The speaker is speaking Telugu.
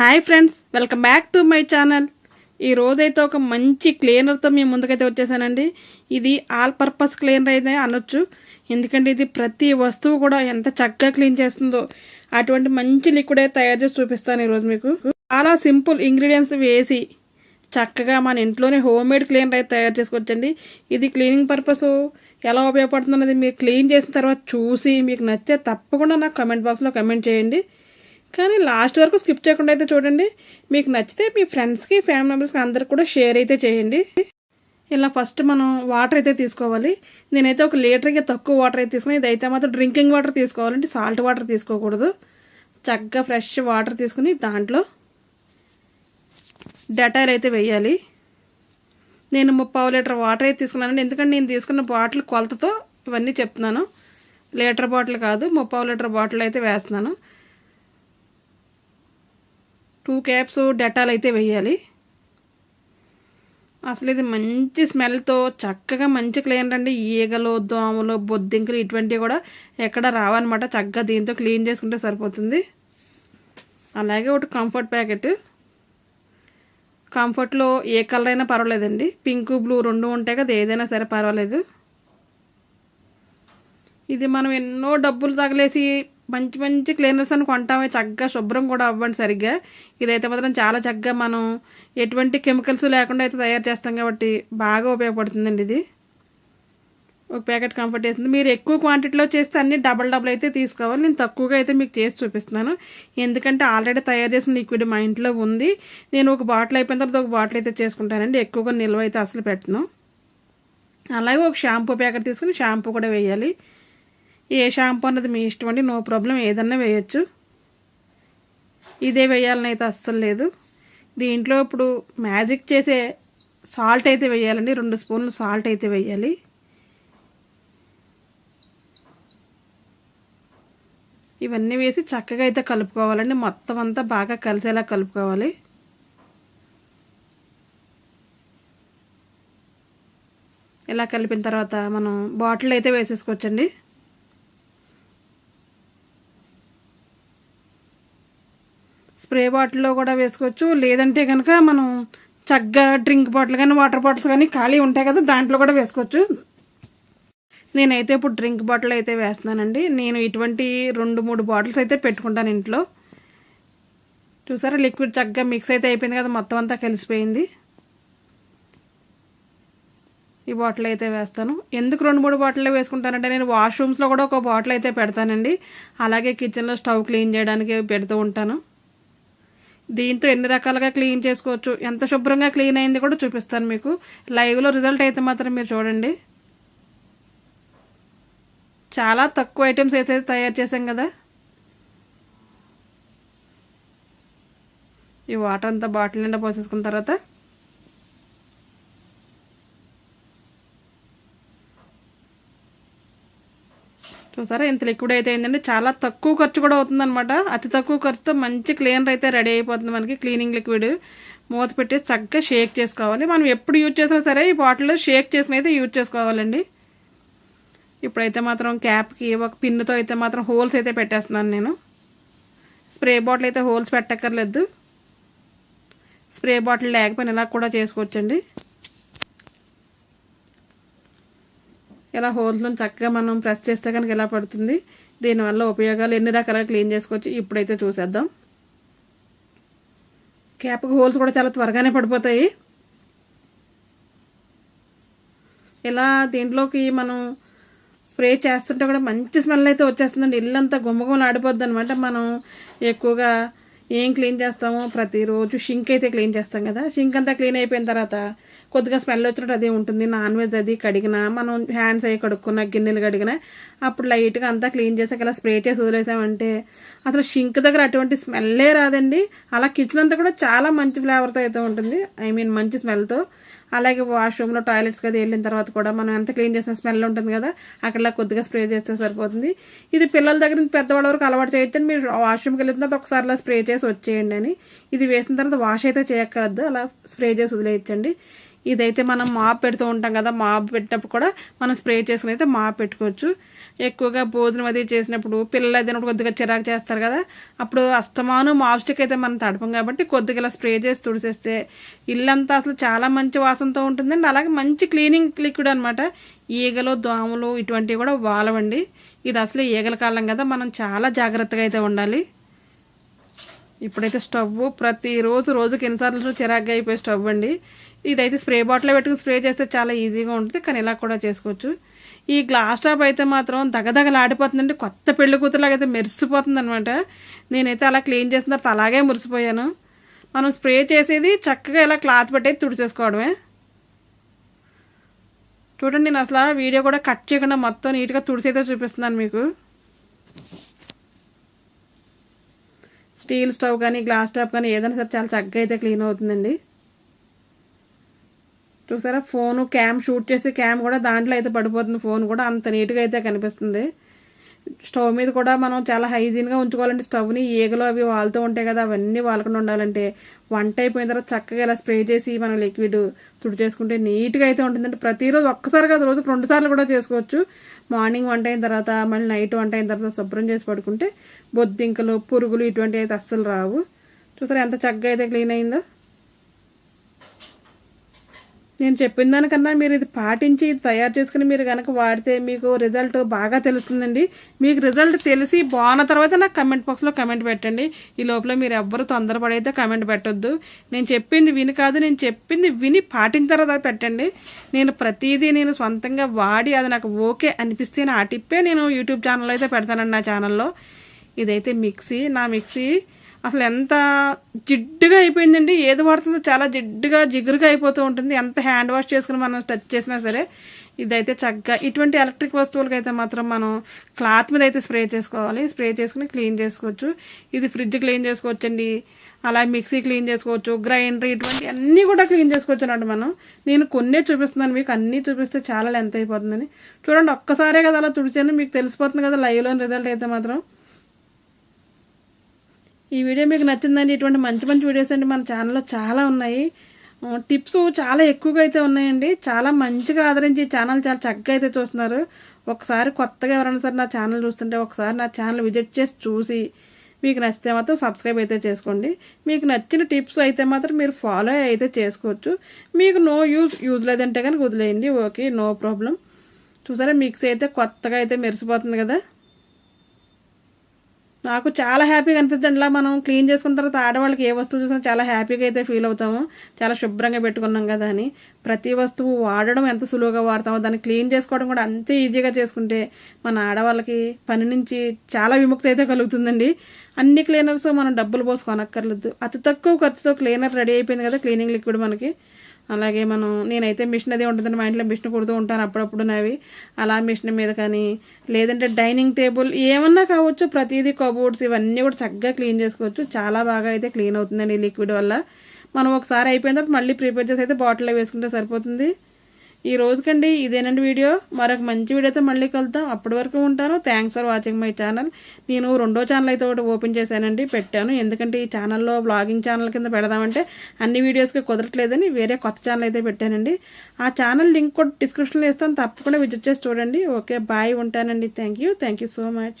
Hi friends welcome back to my channel. ఈ రోజైతే ఒక మంచి క్లీనర్తో మేము ముందుకైతే వచ్చేసానండి. ఇది ఆల్ పర్పస్ క్లీనర్ అయితే అనొచ్చు. ఎందుకంటే ఇది ప్రతి వస్తువు కూడా ఎంత చక్కగా క్లీన్ చేస్తుందో అటువంటి మంచి లిక్విడ్ అయితే తయారు చేసి చూపిస్తాను ఈరోజు మీకు. చాలా సింపుల్ ఇంగ్రీడియంట్స్ వేసి చక్కగా మన ఇంట్లోనే హోమ్ మేడ్ క్లీనర్ అయితే తయారు చేసుకోవచ్చండి. ఇది క్లీనింగ్ పర్పస్ ఎలా ఉపయోగపడుతున్నది మీరు క్లీన్ చేసిన తర్వాత చూసి మీకు నచ్చితే తప్పకుండా నాకు కమెంట్ బాక్స్లో కమెంట్ చేయండి. కానీ లాస్ట్ వరకు స్కిప్ చేయకుండా అయితే చూడండి. మీకు నచ్చితే మీ ఫ్రెండ్స్కి ఫ్యామిలీ మెంబర్స్కి అందరికి కూడా షేర్ అయితే చేయండి. ఇలా ఫస్ట్ మనం వాటర్ అయితే తీసుకోవాలి. నేనైతే ఒక లీటర్కి తక్కువ వాటర్ అయితే తీసుకుని ఇదైతే మాత్రం డ్రింకింగ్ వాటర్ తీసుకోవాలంటే సాల్ట్ వాటర్ తీసుకోకూడదు. చక్కగా ఫ్రెష్ వాటర్ తీసుకుని దాంట్లో డెటాయిల్ అయితే వేయాలి. నేను ముప్పావు లీటర్ వాటర్ అయితే తీసుకున్నానండి. ఎందుకంటే నేను తీసుకున్న బాటిల్ కొలతతో ఇవన్నీ చెప్తున్నాను. లీటర్ బాటిల్ కాదు ముప్పావు లీటర్ బాటిల్ అయితే వేస్తున్నాను. టూ క్యాప్స్ డెటాల్ అయితే వేయాలి. అసలు ఇది మంచి స్మెల్తో చక్కగా మంచి క్లీన్ అండి ఈగలు దోమలు బొద్దింకలు ఇటువంటివి కూడా ఎక్కడ రావన్నమాట. చక్కగా దీంతో క్లీన్ చేసుకుంటే సరిపోతుంది. అలాగే ఒకటి కంఫర్ట్ ప్యాకెట్. కంఫర్ట్లో ఏ కలర్ అయినా పర్వాలేదండి. పింక్ బ్లూ రెండు ఉంటాయి కదా ఏదైనా సరే పర్వాలేదు. ఇది మనం ఎన్నో డబ్బులు తగలేసి మంచి మంచి క్లీనర్స్ అని కొంటామే చక్కగా శుభ్రం కూడా అవ్వండి సరిగ్గా. ఇదైతే మాత్రం చాలా చక్కగా మనం ఎటువంటి కెమికల్స్ లేకుండా అయితే తయారు చేస్తాం కాబట్టి బాగా ఉపయోగపడుతుందండి ఇది. ఒక ప్యాకెట్ కంఫర్ట్ చేస్తుంది. మీరు ఎక్కువ క్వాంటిటీలో చేస్తే అన్ని డబల్ డబుల్ అయితే తీసుకోవాలి. నేను తక్కువగా అయితే మీకు చేసి చూపిస్తున్నాను. ఎందుకంటే ఆల్రెడీ తయారు చేసిన లిక్విడ్ మా ఇంట్లో ఉంది. నేను ఒక బాటిల్ అయిపోయిన తర్వాత ఒక బాటిల్ అయితే చేసుకుంటానండి. ఎక్కువగా నిల్వ అయితే అసలు పెట్టను. అలాగే ఒక షాంపూ ప్యాకెట్ తీసుకుని షాంపూ కూడా వేయాలి. ఏ షాంపూ అన్నది మీ ఇష్టం అండి? No problem. ఏదన్నా వేయచ్చు. ఇదే వేయాలని అయితే అస్సలు లేదు. దీంట్లో ఇప్పుడు మ్యాజిక్ చేసే సాల్ట్ అయితే వేయాలండి. రెండు స్పూన్లు సాల్ట్ అయితే వేయాలి. ఇవన్నీ వేసి చక్కగా అయితే కలుపుకోవాలండి. మొత్తం అంతా బాగా కలిసేలా కలుపుకోవాలి. ఇలా కలిపిన తర్వాత మనం బాటిల్ అయితే వేసేసుకోవచ్చండి. స్ప్రే బాటిల్లో కూడా వేసుకోవచ్చు. లేదంటే కనుక మనం చక్కగా డ్రింక్ బాటిల్ కానీ వాటర్ బాటిల్స్ కానీ ఖాళీ ఉంటాయి కదా దాంట్లో కూడా వేసుకోవచ్చు. నేనైతే ఇప్పుడు డ్రింక్ బాటిల్ అయితే వేస్తున్నానండి. నేను ఇటువంటి రెండు మూడు బాటిల్స్ అయితే పెట్టుకుంటాను ఇంట్లో. చూసారా లిక్విడ్ చక్కగా మిక్స్ అయితే అయిపోయింది కదా మొత్తం అంతా కలిసిపోయింది. ఈ బాటిల్ అయితే వేస్తాను. ఎందుకు రెండు మూడు బాటిల్ వేసుకుంటానంటే నేను వాష్రూమ్స్లో కూడా ఒక బాటిల్ అయితే పెడతానండి. అలాగే కిచెన్లో స్టవ్ క్లీన్ చేయడానికి పెడుతూ ఉంటాను. దీంతో ఎన్ని రకాలుగా క్లీన్ చేసుకోవచ్చు? ఎంత శుభ్రంగా క్లీన్ అయింది కూడా చూపిస్తాను మీకు. లైవ్లో రిజల్ట్ అయితే మాత్రం మీరు చూడండి. చాలా తక్కువ ఐటమ్స్ అయితే తయారు చేసాం కదా. ఈ వాటర్ అంతా బాటిల్ నిండా పోసేసుకున్న తర్వాత చూసారా ఇంత లిక్విడ్ అయితే అయిందండి చాలా తక్కువ ఖర్చు కూడా అవుతుందన్నమాట. అతి తక్కువ ఖర్చుతో మంచి క్లీనర్ అయితే రెడీ అయిపోతుంది మనకి క్లీనింగ్ లిక్విడ్. మూత పెట్టేసి చక్కగా షేక్ చేసుకోవాలి. మనం ఎప్పుడు యూజ్ చేసినా సరే ఈ బాటిల్లో షేక్ చేసిన అయితే యూజ్ చేసుకోవాలండి. ఇప్పుడైతే మాత్రం క్యాప్కి ఒక పిన్నుతో అయితే మాత్రం హోల్స్ అయితే పెట్టేస్తున్నాను నేను. స్ప్రే బాటిల్ అయితే హోల్స్ పెట్టక్కర్లేదు. స్ప్రే బాటిల్ లేకపోయినా ఇలా కూడా చేసుకోవచ్చండి. ఇలా హోల్స్లో చక్కగా మనం ప్రెస్ చేస్తే కనుక ఎలా పడుతుంది? దీనివల్ల ఉపయోగాలు ఎన్ని రకాలుగా క్లీన్ చేసుకోవచ్చు? ఇప్పుడైతే చూసేద్దాం. క్యాప్కి హోల్స్ కూడా చాలా త్వరగానే పడిపోతాయి. ఇలా దీంట్లోకి మనం స్ప్రే చేస్తుంటే కూడా మంచి స్మెల్ అయితే వచ్చేస్తుందండి. ఇల్లంతా గుమ్మగుమ్మలు ఆడిపోద్ది అనమాట మనం ఎక్కువగా ఏం క్లీన్ చేస్తామో ప్రతిరోజు షింక్ అయితే క్లీన్ చేస్తాం కదా. షింక్ అంతా క్లీన్ అయిపోయిన తర్వాత కొద్దిగా స్మెల్ వచ్చినట్టు అదే ఉంటుంది. నాన్ వెజ్ అది కడిగినా మనం హ్యాండ్స్ అవి కడుక్కున్న గిన్నెలు కడిగినా అప్పుడు లైట్గా అంతా క్లీన్ చేసాక ఇలా స్ప్రే చేసి వదిలేసామంటే అసలు షింక్ దగ్గర అటువంటి స్మెల్లే రాదండి. అలా కిచెన్ అంతా కూడా చాలా మంచి ఫ్లేవర్తో అయితే ఉంటుంది. ఐ మీన్ మంచి స్మెల్తో. అలాగే వాష్రూమ్లో టాయిలెట్స్కి అది వెళ్ళిన తర్వాత కూడా మనం ఎంత క్లీన్ చేసిన స్మెల్ ఉంటుంది కదా అక్కడ కొద్దిగా స్ప్రే చేస్తే సరిపోతుంది. ఇది పిల్లల దగ్గర నుంచి పెద్దవాళ్ళ వరకు అలవాటు చేయొచ్చని మీరు వాష్రూమ్కి వెళ్ళిన తర్వాత ఒకసారి అలా స్ప్రే చేసి వచ్చేయండి అని. ఇది వేసిన తర్వాత వాష్ అయితే చేయక్కర్దు అలా స్ప్రే చేసి వదిలేయచ్చండి. ఇదైతే మనం మాప్ పెడుతూ ఉంటాం కదా మాప్ పెట్టినప్పుడు కూడా మనం స్ప్రే చేసుకుని అయితే మాప్ పెట్టుకోవచ్చు. ఎక్కువగా భోజనం అది చేసినప్పుడు పిల్లలు అయినప్పుడు కొద్దిగా చిరాకు చేస్తారు కదా అప్పుడు అస్తమాను మాప్ స్టిక్ అయితే మనం తడపం కాబట్టి కొద్దిగా ఇలా స్ప్రే చేసి తుడిసేస్తే ఇల్లంతా అసలు చాలా మంచి వాసనతో ఉంటుందండి. అలాగే మంచి క్లీనింగ్ లిక్విడ్ అనమాట ఈగలు దోమలు ఇటువంటివి కూడా వాలవండి. ఇది అసలు ఈగల కాలం కదా మనం చాలా జాగ్రత్తగా అయితే ఉండాలి. ఇప్పుడైతే స్టవ్ ప్రతిరోజు రోజుకి ఎన్నిసార్లు చిరాగ్గా అయిపోయి స్టవ్ అండి. ఇదైతే స్ప్రే బాటిల్ పెట్టుకుని స్ప్రే చేస్తే చాలా ఈజీగా ఉంటుంది కానీ ఇలా కూడా చేసుకోవచ్చు. ఈ గ్లాస్ టాప్ అయితే మాత్రం దగదగలాడిపోతుందండి. కొత్త పెళ్ళి కూతురులాగా అయితే మెరిసిపోతుంది అనమాట నేనైతే అలా క్లీన్ చేసిన తర్వాత అలాగే మురిసిపోయాను. మనం స్ప్రే చేసేది చక్కగా ఇలా క్లాత్ పెట్టేది తుడిచేసుకోవడమే చూడండి నేను అసలు వీడియో కూడా కట్ చేయకుండా మొత్తం నీట్గా తుడిసైతే చూపిస్తున్నాను మీకు. స్టీల్ స్టవ్ కానీ గ్లాస్ స్టవ్ కానీ ఏదైనా సరే చాలా చక్కగా అయితే క్లీన్ అవుతుందండి. చూసారా? ఫోను క్యామ్ షూట్ చేసే క్యామ్ కూడా దాంట్లో అయితే పడిపోతుంది. ఫోన్ కూడా అంత నీట్గా అయితే కనిపిస్తుంది. స్టవ్ మీద కూడా మనం చాలా హైజీన్గా ఉంచుకోవాలంటే స్టవ్ని ఈగలు అవి వాళ్తూ ఉంటాయి కదా అవన్నీ వాలకుండా ఉండాలంటే వంట అయిపోయిన తర్వాత చక్కగా ఇలా స్ప్రే చేసి మనం లిక్విడ్ తుడి చేసుకుంటే నీట్గా అయితే ఉంటుందంటే ప్రతిరోజు ఒక్కసారి కాదు రోజుకు రెండు సార్లు కూడా చేసుకోవచ్చు. మార్నింగ్ వంట అయిన తర్వాత మళ్ళీ నైట్ వంట అయిన తర్వాత శుభ్రం చేసి పడుకుంటే బొద్దింకలు పురుగులు ఇటువంటివి అయితే అస్సలు రావు. చూసారా ఎంత చక్కగా అయితే క్లీన్ అయిందో? నేను చెప్పిన దానికన్నా మీరు ఇది పాటించి తయారు చేసుకుని మీరు కనుక వాడితే మీకు రిజల్ట్ బాగా తెలుస్తుందండి. మీకు రిజల్ట్ తెలిసి బాగున్న తర్వాత నాకు కమెంట్ బాక్స్లో కమెంట్ పెట్టండి. ఈ లోపల మీరు ఎవ్వరు తొందరపడైతే కమెంట్ పెట్టొద్దు. నేను చెప్పింది విని కాదు నేను చెప్పింది విని పాటించిన తర్వాత పెట్టండి. నేను ప్రతిదీ నేను సొంతంగా వాడి అది నాకు ఓకే అనిపిస్తే నా టిప్పే నేను యూట్యూబ్ ఛానల్లో అయితే పెడతానండి నా ఛానల్లో. ఇదైతే మిక్సీ నా మిక్సీ అసలు ఎంత జిడ్డుగా అయిపోయిందండి? ఏది వాడుతుందో చాలా జిడ్డుగా జిగురుగా అయిపోతూ ఉంటుంది. ఎంత హ్యాండ్ వాష్ చేసుకుని మనం టచ్ చేసినా సరే ఇదైతే చక్కగా ఇటువంటి ఎలక్ట్రిక్ వస్తువులకి అయితే మాత్రం మనం క్లాత్ మీద అయితే స్ప్రే చేసుకోవాలి. స్ప్రే చేసుకుని క్లీన్ చేసుకోవచ్చు. ఇది ఫ్రిడ్జ్ క్లీన్ చేసుకోవచ్చండి. అలా మిక్సీ క్లీన్ చేసుకోవచ్చు. గ్రైండర్ ఇటువంటి అన్నీ కూడా క్లీన్ చేసుకోవచ్చు మనం. నేను కొన్నే చూపిస్తున్నాను. మీకు అన్నీ చూపిస్తే చాలా లెంత్ అయిపోతుందని. చూడండి ఒక్కసారే కదా అలా తుడిచాను. మీకు తెలిసిపోతుంది కదా లైవ్లోని రిజల్ట్ అయితే మాత్రం. ఈ వీడియో మీకు నచ్చిందండి ఇటువంటి మంచి మంచి వీడియోస్ అండి మన ఛానల్లో చాలా ఉన్నాయి. టిప్స్ చాలా ఎక్కువగా అయితే ఉన్నాయండి. చాలా మంచిగా ఆదరించి ఈ ఛానల్ చాలా చక్కగా అయితే చూస్తున్నారు. ఒకసారి కొత్తగా ఎవరైనా సరే నా ఛానల్ చూస్తుంటే ఒకసారి నా ఛానల్ విజిట్ చేసి చూసి మీకు నచ్చితే మాత్రం సబ్స్క్రైబ్ అయితే చేసుకోండి. మీకు నచ్చిన టిప్స్ అయితే మాత్రం మీరు ఫాలో అయితే చేసుకోవచ్చు. మీకు నో యూజ్ యూజ్ లేదంటే కనుక వదిలేయండి. ఓకే నో ప్రాబ్లం చూసారా మిక్సీ అయితే కొత్తగా అయితే మెరిసిపోతుంది కదా? నాకు చాలా హ్యాపీగా అనిపిస్తుంది. ఇలా మనం క్లీన్ చేసుకున్న తర్వాత ఆడవాళ్ళకి ఏ వస్తువు చూసినా చాలా హ్యాపీగా అయితే ఫీల్ అవుతాము. చాలా శుభ్రంగా పెట్టుకున్నాం కదా అని. ప్రతి వస్తువు వాడడం ఎంత సులువుగా వాడతామో దాన్ని క్లీన్ చేసుకోవడం కూడా అంతే ఈజీగా చేసుకుంటే మన ఆడవాళ్ళకి పని నుంచి చాలా విముక్తి అయితే కలుగుతుందండి. అన్ని క్లీనర్స్ మనం డబ్బులు పోసి కొనక్కర్లేదు. అతి తక్కువ ఖర్చుతో క్లీనర్ రెడీ అయిపోయింది కదా క్లీనింగ్ లిక్విడ్ మనకి. అలాగే మనం నేనైతే మిషన్ అదే ఉంటుందని మా ఇంట్లో మిషన్ కుడుతూ ఉంటాను అప్పుడప్పుడు నావి అలా మిషన్ మీద కానీ లేదంటే డైనింగ్ టేబుల్ ఏమన్నా కావచ్చు ప్రతిదీ కబోర్డ్స్ ఇవన్నీ కూడా చక్కగా క్లీన్ చేసుకోవచ్చు. చాలా బాగా అయితే క్లీన్ అవుతుందండి ఈ లిక్విడ్ వల్ల. మనం ఒకసారి అయిపోయిన తర్వాత మళ్ళీ ప్రిపేర్ చేసి అయితే బాటిల్లో వేసుకుంటే సరిపోతుంది. ఈ రోజుకండి ఇదేనండి వీడియో. మరొక మంచి వీడియోతో మళ్ళీ కలుద్దాం. అప్పటి వరకు ఉంటాను. Thanks for watching my channel నేను రెండో ఛానల్ అయితే ఒకటి ఓపెన్ చేశానండి. పెట్టాను. ఎందుకంటే ఈ ఛానల్లో బ్లాగింగ్ ఛానల్ కింద పెడదామంటే అన్ని వీడియోస్కి కుదరట్లేదని వేరే కొత్త ఛానల్ అయితే పెట్టానండి. ఆ ఛానల్ లింక్ కూడా డిస్క్రిప్షన్లో ఇస్తాను. తప్పకుండా విజిట్ చేసి చూడండి. ఓకే బాయ్ ఉంటానండి. Thank you thank you so much